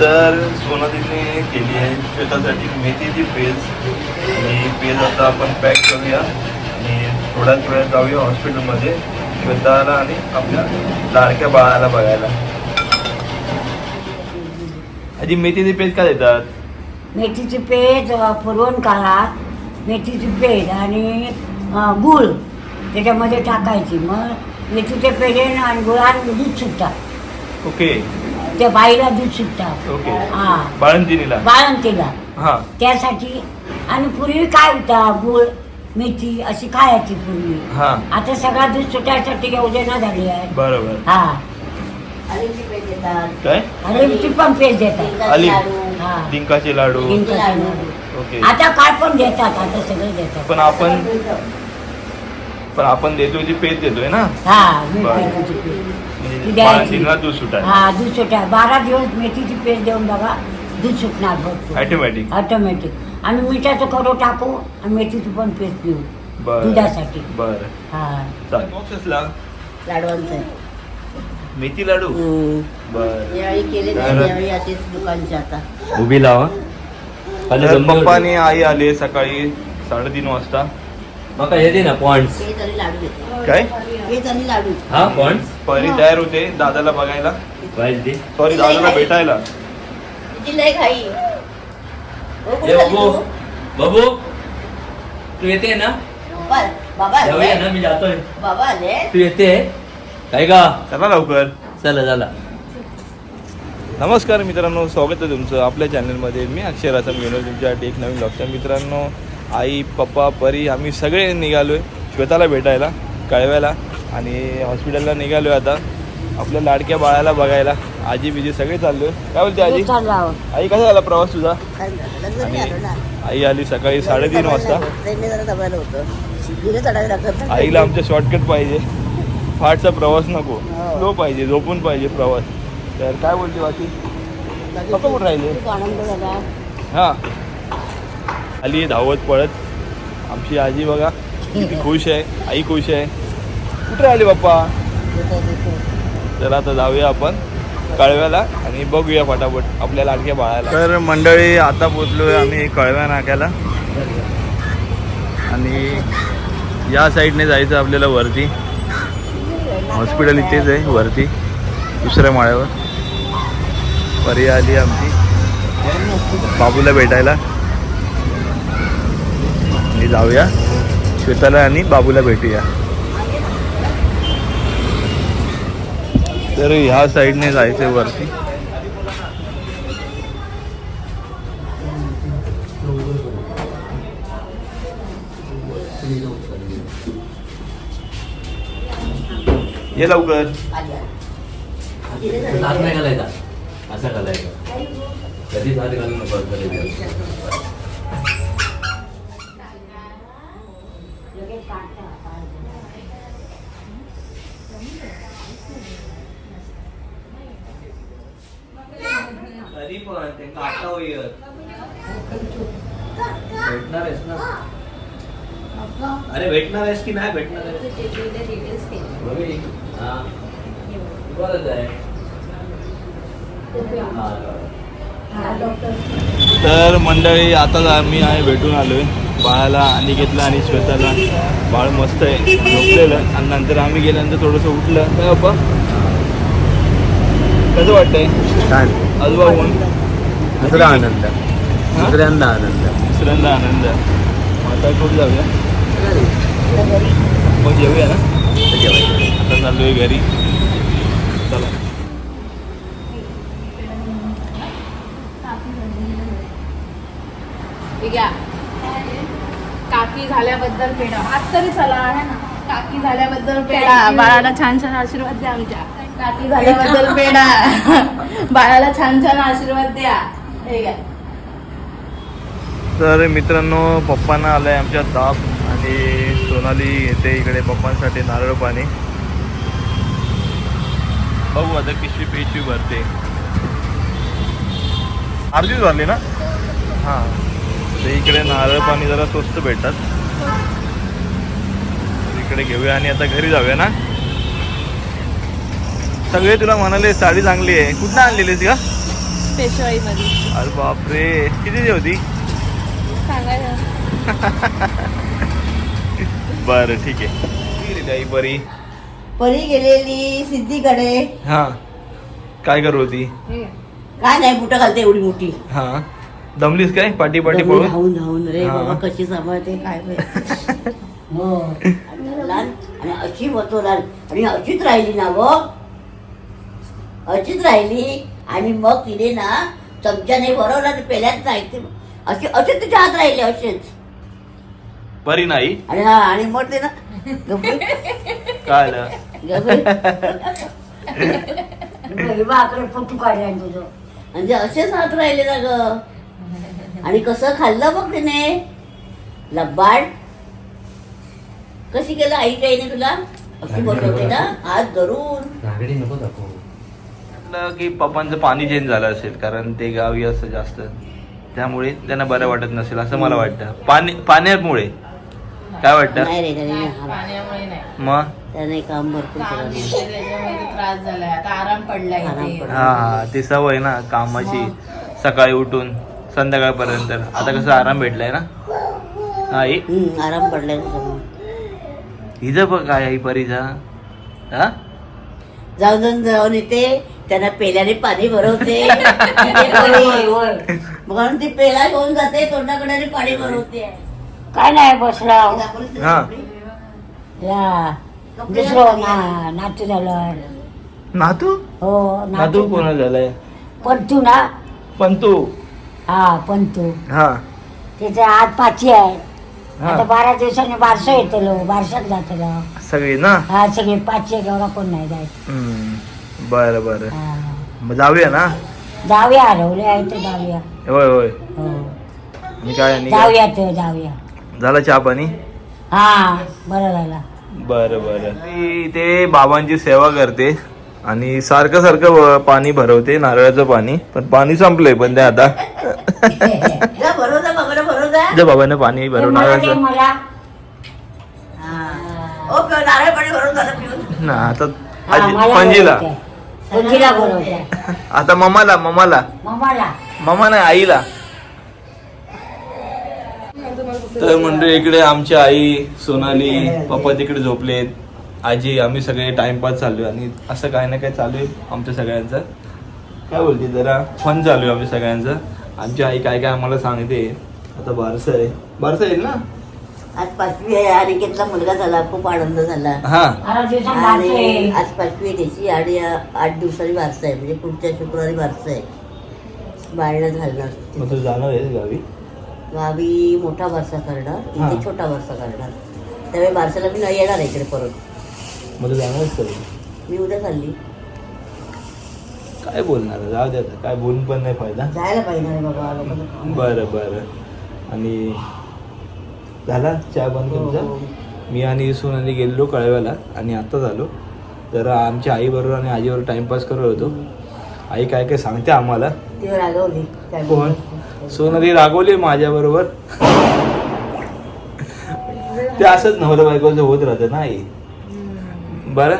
तर सोनालीने केली आहे श्वेतासाठी मेथीची पेज. आणि पेज आता आपण पॅक करूया. आणि थोड्याच वेळात जाऊया हॉस्पिटलमध्ये श्वेताला आणि आपल्या लाडक्या बाळाला बघायला. आधी मेथीची पेज का देतात? मेथीची पेज अ, पुरवण काळात मेथीची पेज आणि अ, गुळ त्याच्यामध्ये टाकायची. मग मेथीचे पेज आणि गुळाने दूध सुटतात. ओके. त्या बाईला दूध सुटतात ओके. हा. बाळंतिनीला बाळंतीला हा. त्यासाठी आणि पूर्वी काय होता? गुळ मेथी अशी खायची पूर्वी. हा. आता सगळा दूध सुटायसाठी योजना झाली आहे. बरोबर. हा. काय? आणि ती पण पेज देतात. आली हा. डिंकाचे लाडू. डिंकाचे लाडू. ओके. आता काय पण देतात आता सगळे देतात. पण आपण पण आपण देतोय ती पेज देतोय ना? हा. मेथीची पेज. ती म्हणजे द्यायची. दूध सुटाय हा दूध सुटा बारा दिवस मेथीची पेस्ट देऊन बघा दूध सुटणार भरपूर. ऑटोमॅटिक ऑटोमॅटिक आणि मिठाचं करो टाकू आणि मेथीची पण पेस्ट पिऊ. बर. दुधासाठी. बर. हा. चालेल. लाडवांचं. मेथी लाडू? बर. यावेळी केले तर- नाही यावेळी असेच दुकानचे आता. उभी लावा. तर पप्पा. आणि आई आले सकाळी साडेतीन वाजता. मका येते ना पॉइंट्स. पेज आणि लाडू घेतले काय? पेज आणि लाडू हा पॉइंट्स? परी तयार होते दादाला बघायला. पाहिजे ते सॉरी दादाला भेटायला. किती लय घाई. हो, कुठे ए चालली बाबू. तू? बाबू तू येते ना? बाबा बाबा जाऊया आले ना मी जातोय. बाबा आले. तू येते? काय का चला लवकर. चला चला. नमस्कार मित्रांनो स्वागत आहे तुमचं आपल्या चॅनलमध्ये मी घेऊन आलो तुमच्यासाठी एक नवीन लॉकच्या मित्रांनो. आई पप्पा परी आम्ही सगळे निघालो आहे श्वेताला भेटायला कळव्याला आणि हॉस्पिटलला निघालो आहे आता. आपल्या लाडक्या बाळाला बघायला. आजी बिजी सगळे चाललो काय बोलते आजी. आई कसा झाला प्रवास तुझा? आई आली सकाळी साडेतीन वाजता. आईला आमच्या शॉर्टकट पाहिजे. फाटचा प्रवास नको. हो. स्लो पाहिजे झोपून पाहिजे प्रवास. तर काय बोलते बाकी? कुठं राहिले? हा. आली धावत पळत. आमची आजी बघा किती खुश आहे. आई खुश आहे. कुठे राहिले बाप्पा? चला आता जाऊया आपण कळव्याला आणि बघूया फटाफट आपल्या लाडक्या बाळाला. तर मंडळी आता पोचलोय आम्ही कळव्या नाक्याला. आणि या साईडने जायचं आपल्याला वरती. हॉस्पिटल इथेच आहे वरती. दुसऱ्या माळ्यावर. परी आली आमची. बाबूला भेटायला. आणि जाऊया. श्वेताला आणि बाबूला भेटूया. तर ह्या साईडने जायचं वरती. ये लवकर. असं घालायचं. कधी नाही घालायचा असा हात घालून तरी पण ते काटा होईल भेटणार आहेस ना? अरे भेटणार आहेस की. नाही भेटणार आहे तर मंडळी आता आम्ही आहे भेटून आलोय. बाळाला आणि घेतलं आणि श्वेताला बाळ मस्त आहे. झोपलेलं. आणि नंतर आम्ही गेल्यानंतर थोडंसं उठलं. काय बाप्पा? कसं वाटतंय? छान आजोबा होऊन. दुसरा आनंद? दुसऱ्यांदा आनंद. दुसऱ्यांदा आनंद. मग आता कुठे जाऊया? मग जेवूया ना? आता चाललोय घरी चला ठीक आहे काकी झाल्याबद्दल पेढा. आज तरी चला आहे ना? काकी झाल्याबद्दल पेढा. बाळाला छान छान आशीर्वाद द्या आमच्या. काकी झाल्याबद्दल पेढा. बाळाला छान छान आशीर्वाद द्या. तर मित्रांनो पप्पांना आलाय आमच्या ताप आणि सोनाली येते इकडे पप्पांसाठी नारळ पाणी. बघू आता पिशवी पिशवी भरते. अर्धीच भरली ना? हां. तर इकडे नारळ पाणी जरा स्वस्त भेटतात. इकडे घेऊया आणि आता घरी जाऊया ना. सगळे तुला म्हणाले साडी चांगली आहे. कुठनं आणलेलीस का अरे बापरे. कितीची होती? सांगायचं बरं ठीक आहे. बरी परी. गेलेली सिद्धीकडे. हा. काय करू होती? काय नाही बुटं घालते एवढी मोठी. हा. दमलीस काय? पाठी पाठी पळून? धावून धावून. रे. बाबा कशी सांभाळते काय. हो आणि लहान आणि अशी लहान आणि अशीच राहिली ना व. अशीच राहिली आणि मग तिने ना चमच्याने आणि पेल्यात नाही ते. अशी अशीच तिच्या हात राहिले असेच. बरी नाही? आणि हा आणि मग ते ना काय फोटो काढला तुझं म्हणजे असेच हात राहिले ना ग. आणि कसं खाल्लं बघ तिने? लब्बाड कशी केलं? आईच्या आईने तुला? अशी बसवते ना? हात धरून. नागडी नको दाखवू. म्हटलं की पप्पांचं पाणी चेंज झालं असेल कारण ते गावी असतं जास्त. त्यामुळे त्यांना बरं वाटत नसेल असं मला वाटतं. पाणी पाण्यामुळे. काय वाटतं? नाही रे त्याने हा- पाण्यामुळे नाही. मग? त्याने काम भरपूर काम केलं घेतलं त्याच्यामुळे त्रास झालाय. आता आराम पडलाय आराम इथे. पडलाय. हा हा ती सवय ना कामाची. सकाळी उठून संध्याकाळपर्यंत. आता कसं आराम भेटलाय ना? हा आई हम्म, आराम पडलाय. हिचं बघ काय आई परीचा हा? जाऊन जाऊन जाऊन येते त्यांना पेल्याने पाणी भरवते. म्हणून ती पेला घेऊन जाते तोंडाकडे पाणी भरवते. काय नाही बसला. हा या दुसरं ना नातू झालं. नातू? हो नातू. कोणा झालाय? पंतू ना? पंतू. हा पंतू. हा. त्याचे हात पाची आहे. हा. आता बारा दिवसांनी बारसं येतलो बारशात जातलो. सगळी ना? हा सगळे पाचशे एवढा कोण नाही जायचं. बरं बरं. हा. मग जाऊया ना? जाऊया हरवले आहे तर जाऊया. होय होय. हो. काय आणि काय? जाऊया तर जाऊया. झालं चहा पाणी? हा बरं झालं. बरं बरं. ती ते बाबांची सेवा करते आणि सारखं सारखं व- पाणी भरवते नारळाचं पाणी. पण पाणी संपलंय पण ते आता जा भरव जा बाबाला भरव जा त्या बाबांना पाणी मला हा. ओ नारळ भरून झालं पिऊन. ना आता हा, मला पणजीला बोलवते. पणजीला बोलवते. आता मम्माला मम्माला. मम्माला. मम्मा नाही आईला. तर म्हणजे इकडे आमची आई सोनाली पप्पा तिकडे झोपलेत. आजी आम्ही सगळे टाइमपास चालू आहे आणि असं काही ना काही चालू आहे आमच्या सगळ्यांचं. काय बोलते जरा? फन चालू आहे आमच्या सगळ्यांचं. आमची आई काय काय आम्हाला सांगते. आता बारसं आहे. बारसं येईल ना? आज पाचवी आहे अनिकेतला मुलगा झाला? खूप आनंद झाला. हा. आणि आहे. आज पाचवी आहे त्याची आणि आठ दिवसांनी बारसं आहे. म्हणजे पुढच्या शुक्रवारी बारसं आहे. बाळणं घालणार. मग तू जाणार आहेस गावी? गावी मोठा बारसा करणार. इथे छोटा बारसा करणार. त्यावेळी बारसाला मी नाही येणार आहे इकडे परत. मग तू जाणार आहेस कधी? मी उद्या चालली. काय बोलणार? आहे? जाऊ दे आता. काय बोलून पण नाही फायदा. जायला पाहिजे बाबा. बरं बरं. आणि झाला चहा बंद हो, तुमचा? हो. मी आणि सोनाली गेलेलो कळव्याला आणि आता झालो. तर आमच्या आईबरोबर आणि आजीबरोबर टाइमपास करत होतो. आई काय काय सांगते आम्हाला? कोण? सोनाली रागवली माझ्याबरोबर ते असंच नवरा बायकोचं होत राहतं ना आई. बरं?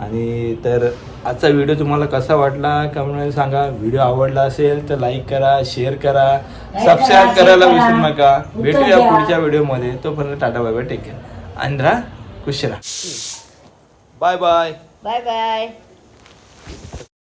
आणि तर आजचा व्हिडिओ तुम्हाला कसा वाटला? कमेंटमध्ये सांगा. व्हिडिओ आवडला असेल तर लाईक करा शेअर करा सबस्क्राईब करायला विसरू नका. भेटूया पुढच्या व्हिडिओमध्ये तोपर्यंत Tata bye bye take care आणि राहा खुश राहा. Bye bye bye bye